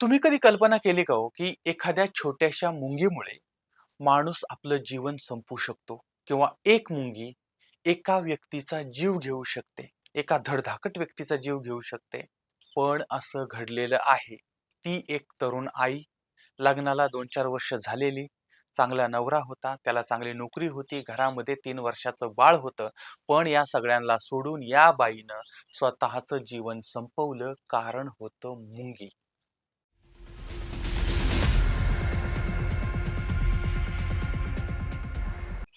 तुम्ही कधी कल्पना केली का हो, की एखाद्या छोट्याशा मुंगीमुळे माणूस आपलं जीवन संपू शकतो किंवा एक मुंगी एका व्यक्तीचा जीव घेऊ शकते, एका धडधाकट व्यक्तीचा जीव घेऊ शकते. पण असं घडलेलं आहे. ती एक तरुण आई, लग्नाला 2-4 वर्ष झालेली, चांगला नवरा होता, त्याला चांगली नोकरी होती, घरामध्ये तीन वर्षाचं बाळ होतं. पण या सगळ्यांना सोडून या बाईनं स्वतःचं जीवन संपवलं, कारण होतं मुंगी.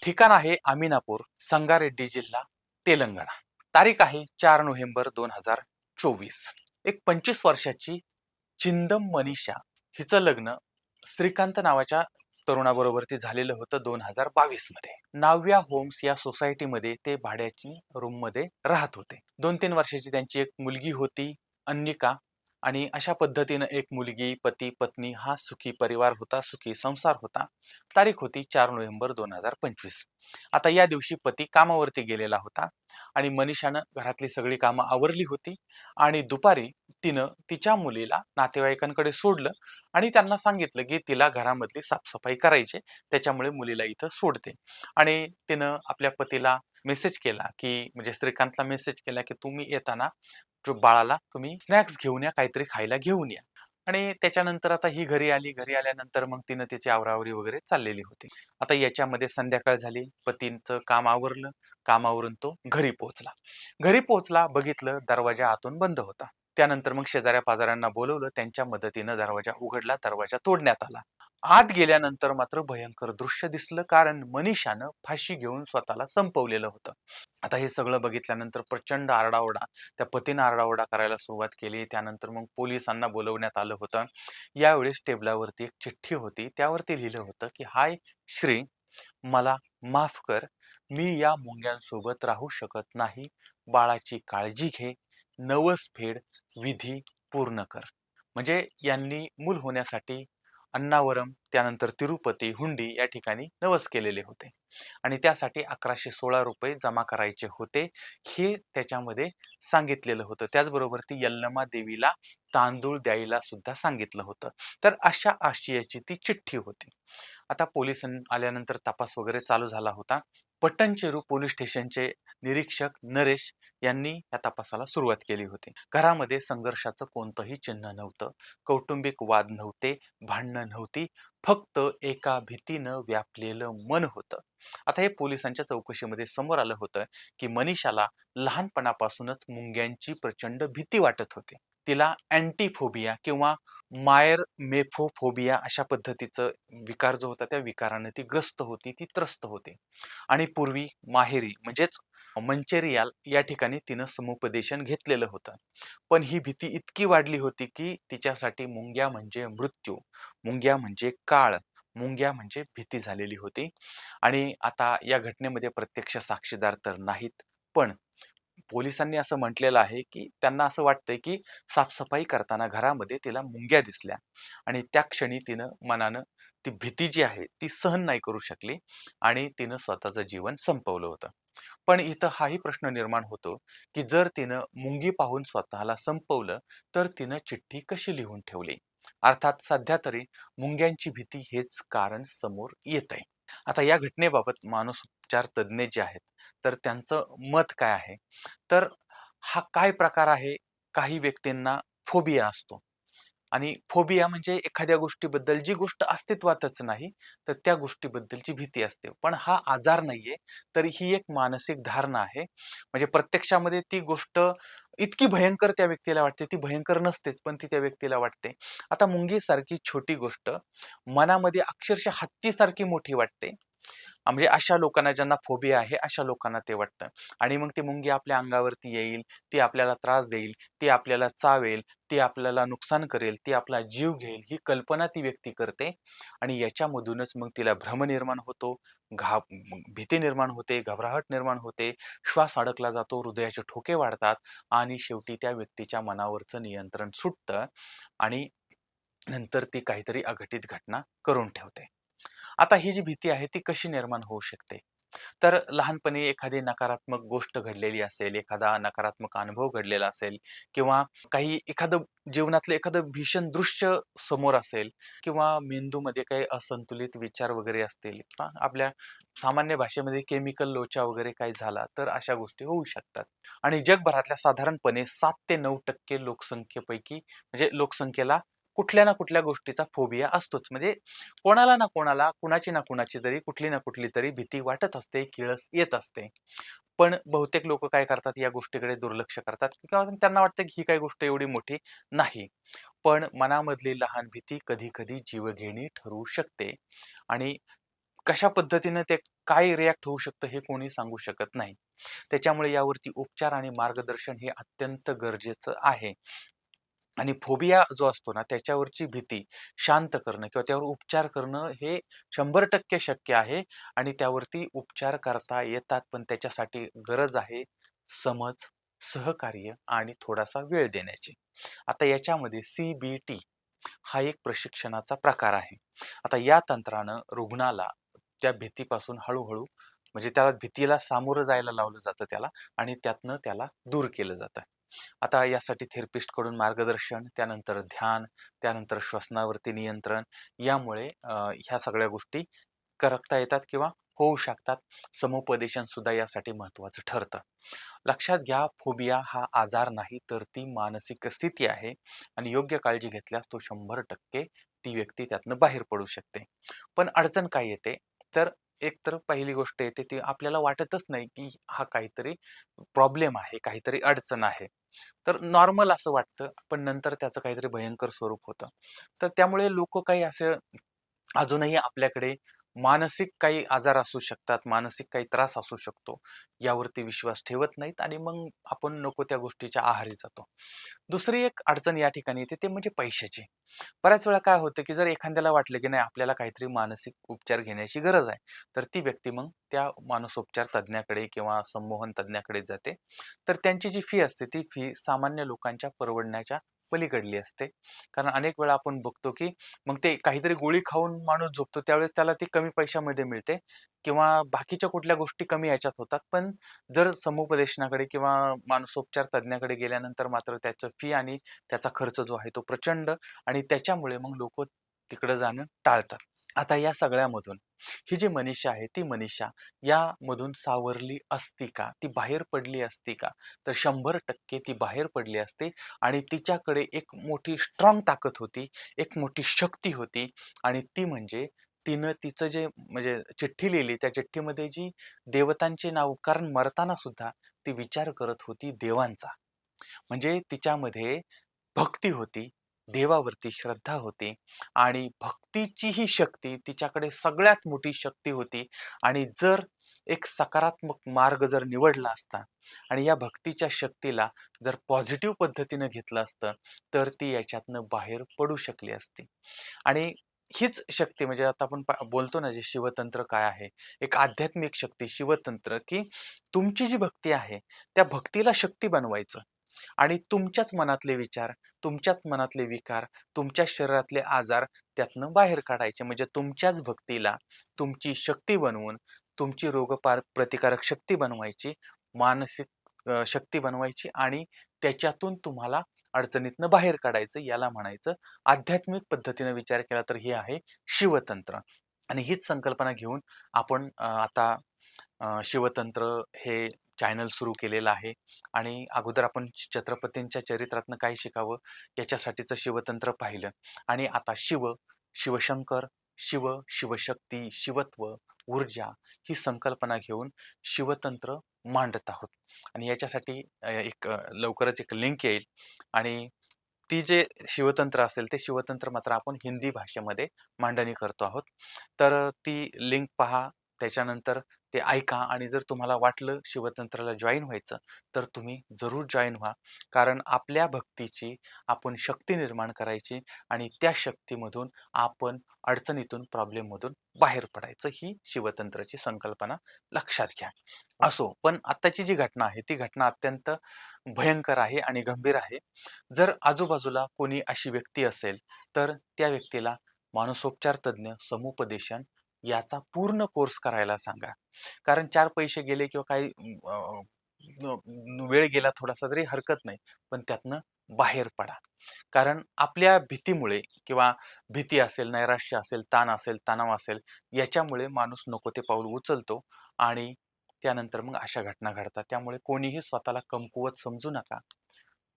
ठिकाण आहे अमिनापूर संगारेड्डी जिल्हा, तेलंगणा. तारीख आहे चार नोव्हेंबर 2024. एक 25 वर्षाची चिंदम मनीषा हिचं लग्न श्रीकांत नावाच्या तरुणाबरोबर ते झालेलं होतं 2022 मध्ये. नाव्या होम्स या सोसायटीमध्ये ते भाड्याची रूममध्ये राहत होते. 2-3 वर्षाची त्यांची एक मुलगी होती, अन्निका आणि अशा पद्धतीनं एक मुलगी, पती, पत्नी हा सुखी परिवार होता, सुखी संसार होता. तारीख होती चार नोव्हेंबर 2025. आता या दिवशी पती कामावरती गेलेला होता आणि मनीषानं घरातली सगळी कामं आवरली होती आणि दुपारी तिनं तिच्या मुलीला नातेवाईकांकडे सोडलं आणि त्यांना सांगितलं की तिला घरामधली साफसफाई करायची त्याच्यामुळे मुलीला इथं सोडते आणि तिनं आपल्या पतीला मेसेज केला की म्हणजे श्रीकांतला मेसेज केला की तुम्ही येताना बाळाला तुम्ही स्नॅक्स घेऊन या काहीतरी खायला घेऊन या. आणि त्याच्यानंतर आता ही घरी आली घरी आल्यानंतर मग तिनं तिची आवरावरी वगैरे चाललेली होती. आता याच्यामध्ये संध्याकाळ झाली पतींचं काम आवरलं कामावरून तो घरी पोहोचला. घरी पोहोचला बघितलं दरवाजा आतून बंद होता. त्यानंतर मग शेजाऱ्या पाजाऱ्यांना बोलवलं त्यांच्या मदतीनं दरवाजा उघडला दरवाजा तोडण्यात आला. आत गेल्यानंतर मात्र भयंकर दृश्य दिसलं कारण मनीषानं फाशी घेऊन स्वतःला संपवलेलं होतं. आता हे सगळं बघितल्यानंतर प्रचंड आरडाओरडा त्या पतीनं आरडाओरडा करायला सुरुवात केली. त्यानंतर मग पोलिसांना बोलवण्यात आलं होतं. यावेळेस टेबलावरती एक चिठ्ठी होती. त्यावरती लिहिलं होतं की हाय श्री मला माफ कर. मी या मुंग्यांसोबत राहू शकत नाही. बाळाची काळजी घे. नवस फेड विधी पूर्ण कर. म्हणजे यांनी मूल होण्यासाठी अण्णावरम त्यानंतर तिरुपती हुंडी या ठिकाणी नवस केलेले होते. आणि त्यासाठी अकराशे सोळा रुपये जमा करायचे होते. हे त्याच्यामध्ये सांगितलेलं होतं. त्याचबरोबर ती यल्लमा देवीला तांदूळ द्यायला सुद्धा सांगितलं होतं. तर अशा आशयाची ती चिठ्ठी होती. आता पोलीस आल्यानंतर तपास वगैरे चालू झाला होता. पट्टणचेरू पोलीस स्टेशनचे निरीक्षक नरेश यांनी या तपासाला सुरुवात केली होती. घरामध्ये संघर्षाचं कोणतंही चिन्ह नव्हतं. कौटुंबिक वाद नव्हते भांडणं नव्हती. फक्त एका भीतीनं व्यापलेलं मन होतं. आता हे पोलिसांच्या चौकशीमध्ये समोर आलं होतं की मनीषाला लहानपणापासूनच मुंग्यांची प्रचंड भीती वाटत होती. तिला अँटीफोबिया किंवा मायर मेफोफोबिया अशा पद्धतीचं विकार जो होता त्या विकाराने ती ग्रस्त होती ती त्रस्त होती. आणि पूर्वी माहेरी म्हणजेच मंचेरियाल या ठिकाणी तिनं समुपदेशन घेतलेलं होतं. पण ही भीती इतकी वाढली होती की तिच्यासाठी मुंग्या म्हणजे मृत्यू मुंग्या म्हणजे काळ मुंग्या म्हणजे भीती झालेली होती. आणि आता या घटनेमध्ये प्रत्यक्ष साक्षीदार तर नाहीत पण पोलिसांनी असं म्हटलेलं आहे की त्यांना असं वाटतंय की साफसफाई करताना घरामध्ये तिला मुंग्या दिसल्या आणि त्या क्षणी तिनं मनानं ती भीती जी आहे ती सहन नाही करू शकली आणि तिनं स्वतःचं जीवन संपवलं होतं. पण इथं हाही प्रश्न निर्माण होतो की जर तिनं मुंगी पाहून स्वतःला संपवलं तर तिनं चिठ्ठी कशी लिहून ठेवली? अर्थात सध्या तरी मुंग्यांची भीती हेच कारण समोर येत आहे आता या घटनेबाबत मानसोपचार तज्ज्ञ जे आहेत तर त्यांचं मत काय आहे? तर हा काय प्रकार आहे? काही व्यक्तींना फोबिया असतो. आणि फोबिया म्हणजे एखाद्या गोष्टीबद्दल जी गोष्ट अस्तित्वातच नाही तर त्या गोष्टीबद्दलची भीती असते. पण हा आजार नाहीये तर ही एक मानसिक धारणा आहे. म्हणजे प्रत्यक्षामध्ये ती गोष्ट इतकी भयंकर त्या व्यक्तीला वाटते ती भयंकर नसतेच पण ती त्या व्यक्तीला वाटते. आता मुंगीसारखी छोटी गोष्ट मनामध्ये अक्षरशः हत्तीसारखी मोठी वाटते. म्हणजे अशा लोकांना ज्यांना फोबिया आहे अशा लोकांना ते वाटतं. आणि मग ती मुंगी आपल्या अंगावरती येईल ती आपल्याला त्रास देईल ती आपल्याला चावेल ती आपल्याला नुकसान करेल ती आपला जीव घेईल ही कल्पना ती व्यक्ती करते. आणि याच्यामधूनच मग तिला भ्रम निर्माण होतो घा भीती निर्माण होते घबराहट निर्माण होते श्वास अडकला जातो हृदयाचे ठोके वाढतात आणि शेवटी त्या व्यक्तीच्या मनावरचं नियंत्रण सुटतं आणि नंतर ती काहीतरी अघटित घटना करून ठेवते. आता ही जी भीती आहे ती कशी निर्माण होऊ शकते तर लहानपणी एखादी नकारात्मक गोष्ट घडलेली असेल, एखादा नकारात्मक अनुभव घडलेला असेल किंवा काही एखादं जीवनातलं एखादं भीषण दृश्य समोर असेल किंवा मेंदूमध्ये काही असंतुलित विचार वगैरे असतील किंवा आपल्या सामान्य भाषेमध्ये केमिकल लोचा वगैरे काही झाला, तर अशा गोष्टी होऊ शकतात. आणि जगभरातल्या साधारणपणे सात ते नऊ टक्के लोकसंख्येपैकी म्हणजे लोकसंख्येला कुठल्या ना कुठल्या गोष्टीचा फोबिया असतोच. म्हणजे कोणाला ना कोणाला, कुणाची ना कुणाची तरी, कुठली ना कुठली तरी भीती वाटत असते, किळस येत असते. पण बहुतेक लोक काय करतात, या गोष्टीकडे दुर्लक्ष करतात किंवा त्यांना वाटतं की ही काही गोष्ट एवढी मोठी नाही. पण मनामधली लहान भीती कधी-कधी जीवघेणी ठरू शकते आणि कशा पद्धतीनं ते काय रिॲक्ट होऊ शकतं हे कोणी सांगू शकत नाही. त्याच्यामुळे यावरती उपचार आणि मार्गदर्शन हे अत्यंत गरजेचं आहे. आणि फोबिया जो असतो ना, त्याच्यावरची भीती शांत करणं किंवा त्यावर उपचार करणं हे 100% शक्य आहे आणि त्यावरती उपचार करता येतात. पण त्याच्यासाठी गरज आहे समज, सहकार्य आणि थोडासा वेळ देण्याची. आता याच्यामध्ये सी-बी-टी हा एक प्रशिक्षणाचा प्रकार आहे. आता या तंत्रानं रुग्णाला त्या भीतीपासून हळूहळू म्हणजे त्याला भीतीला सामोरं जायला लावलं जातं त्याला आणि त्यातनं त्याला दूर केलं जातं. आता यासाठी थेरपिस्टकडून मार्गदर्शन, त्यानंतर ध्यान, त्यानंतर श्वसनावरती नियंत्रण यामुळे ह्या सगळ्या गोष्टी करता येतात किंवा होऊ शकतात. समुपदेशन सुद्धा यासाठी महत्त्वाचं ठरतं. लक्षात घ्या, फोबिया हा आजार नाही, तर ती मानसिक स्थिती आहे आणि योग्य काळजी घेतल्यास तो 100% ती व्यक्ती त्यातनं बाहेर पडू शकते. पण अडचण काय येते, तर एक तर पहिली गोष्ट येते ती आपल्याला वाटतच नाही, की हा काहीतरी प्रॉब्लेम आहे, काहीतरी अडचण आहे. तर नॉर्मल असं वाटतं, पण नंतर त्याचं काहीतरी भयंकर स्वरूप होतं. तर त्यामुळे लोक काही असं अजूनही आपल्याकडे मानसिक काही आजार असू शकतात, मानसिक काही त्रास असू शकतो, यावरती विश्वास ठेवत नाहीत आणि मग आपण नको त्या गोष्टीच्या आहारी जातो. दुसरी एक अडचण या ठिकाणी येते ते म्हणजे पैशाची. बऱ्याच वेळा काय होतं, की जर एखाद्याला वाटलं, की नाही आपल्याला काहीतरी मानसिक उपचार घेण्याची गरज आहे, तर ती व्यक्ती मग त्या मानसोपचार तज्ज्ञाकडे किंवा संमोहन तज्ज्ञाकडे जाते. तर त्यांची जी फी असते, ती फी सामान्य लोकांच्या परवडण्याच्या पलीकडली असते. कारण अनेक वेळा आपण बघतो, की मग ते काहीतरी गोळी खाऊन माणूस झोपतो, त्यावेळेस त्याला ती कमी पैशामध्ये मिळते किंवा बाकीच्या कुठल्या गोष्टी कमी याच्यात होतात. पण जर समुपदेशनाकडे किंवा मानसोपचार तज्ज्ञाकडे गेल्यानंतर मात्र त्याचं फी आणि त्याचा खर्च जो आहे तो प्रचंड आणि त्याच्यामुळे मग लोक तिकडं जाणं टाळतात. आता या सगळ्यामधून ही जी मनीषा आहे, ती मनीषा यामधून सावरली असती का? ती बाहेर पडली असती का? तर 100% ती बाहेर पडली असती आणि तिच्याकडे एक मोठी स्ट्राँग ताकद होती, एक मोठी शक्ती होती आणि ती म्हणजे तिनं तिचं जे म्हणजे चिठ्ठी लिहिली, त्या चिठ्ठीमध्ये जी देवतांची नाव कारण मरताना सुद्धा ती विचार करत होती देवांचा. म्हणजे तिच्यामध्ये भक्ती होती, देवावरती श्रद्धा होती आणि भक्तीची ही शक्ती तिच्याकडे सगळ्यात मोठी शक्ती होती आणि जर एक सकारात्मक मार्ग जर निवडला असता आणि या भक्तीच्या शक्तीला जर पॉझिटिव्ह पद्धतीनं घेतलं असतं, तर ती याच्यातनं बाहेर पडू शकली असती. आणि हीच शक्ती म्हणजे आता आपण बोलतो ना, जे शिवतंत्र काय आहे? एक आध्यात्मिक शक्ती, शिवतंत्र, की तुमची जी भक्ती आहे, त्या भक्तीला शक्ती बनवायचं आणि तुमच्याच मनातले विचार, तुमच्याच मनातले विकार, तुमच्या शरीरातले आजार त्यातनं बाहेर काढायचे. म्हणजे तुमच्याच भक्तीला तुमची शक्ती बनवून, तुमची रोगपार प्रतिकारक शक्ती बनवायची, मानसिक शक्ती बनवायची आणि त्याच्यातून तुम्हाला अडचणीतनं बाहेर काढायचं, याला म्हणायचं आध्यात्मिक पद्धतीनं विचार केला तर हे आहे शिवतंत्र. आणि हीच संकल्पना घेऊन आपण आता शिवतंत्र हे चॅनल सुरू केलेलं आहे. आणि अगोदर आपण छत्रपतींच्या चरित्रातनं काय शिकावं याच्यासाठीचं शिवतंत्र पाहिलं. आणि आता शिव, शिवशंकर, शिव, शिवशक्ती, शिवत्व, ऊर्जा ही संकल्पना घेऊन शिवतंत्र मांडत आहोत. आणि याच्यासाठी एक लवकरच एक लिंक येईल. आणि ती जे शिवतंत्र असेल, ते शिवतंत्र मात्र आपण हिंदी भाषेमध्ये मांडणी करतो आहोत. तर ती लिंक पहा, त्याच्यानंतर ते ऐका आणि जर तुम्हाला वाटलं शिवतंत्राला जॉईन व्हायचं, तर तुम्ही जरूर जॉईन व्हा. कारण आपल्या भक्तीची आपण शक्ती निर्माण करायची आणि त्या शक्तीमधून आपण अडचणीतून, प्रॉब्लेममधून बाहेर पडायचं, ही शिवतंत्राची संकल्पना लक्षात घ्या. असो, पण आत्ताची जी घटना आहे, ती घटना अत्यंत भयंकर आहे आणि गंभीर आहे. जर आजूबाजूला कोणी अशी व्यक्ती असेल, तर त्या व्यक्तीला मानसोपचार तज्ज्ञ समुपदेशन याचा पूर्ण कोर्स करायला सांगा. कारण चार पैसे गेले किंवा काही वेळ गेला थोडासा तरी हरकत नाही. पण त्यातनं बाहेर पडा. कारण आपल्या भीतीमुळे किंवा भीती असेल नैराश्य असेल ताण असेल तणाव असेल याच्यामुळे माणूस नको ते पाऊल उचलतो आणि त्यानंतर मग अशा घटना घडतात. त्यामुळे कोणीही स्वतःला कमकुवत समजू नका.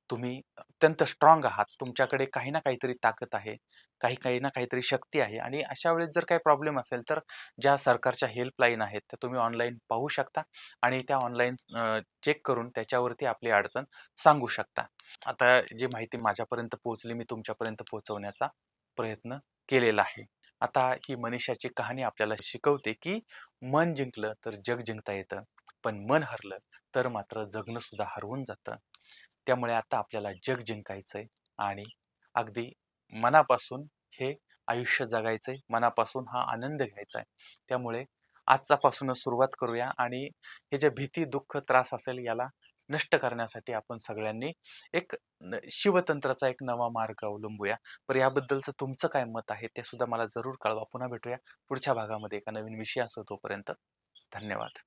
तुम्ही अत्यंत स्ट्रॉंग आहात. तुमच्याकडे काही ना काहीतरी ताकद आहे. काही काही ना काहीतरी शक्ती आहे. आणि अशा वेळेस जर काही प्रॉब्लेम असेल तर ज्या सरकारच्या हेल्पलाईन आहेत त्या तुम्ही ऑनलाईन पाहू शकता आणि त्या ऑनलाईन चेक करून त्याच्यावरती आपली अडचण सांगू शकता. आता जी माहिती माझ्यापर्यंत पोहोचली मी तुमच्यापर्यंत पोहोचवण्याचा प्रयत्न केलेला आहे. आता ही मनीषाची कहाणी आपल्याला शिकवते की मन जिंकलं तर जग जिंकता येतं. पण मन हरलं तर मात्र जगणं सुद्धा हरवून जातं. त्यामुळे आता आपल्याला जग जिंकायचंय आणि अगदी मनापासून हे आयुष्य जगायचंय मनापासून हा आनंद घ्यायचा आहे त्यामुळे आजचापासूनच सुरुवात करूया आणि हे जे भीती दुःख त्रास असेल याला नष्ट करण्यासाठी आपण सगळ्यांनी एक न- शिवतंत्राचा एक नवा मार्ग अवलंबूया. पर याबद्दलचं तुमचं काय मत आहे ते सुद्धा मला जरूर कळवा. पुन्हा भेटूया पुढच्या भागामध्ये एका नवीन विषयासह तोपर्यंत. धन्यवाद.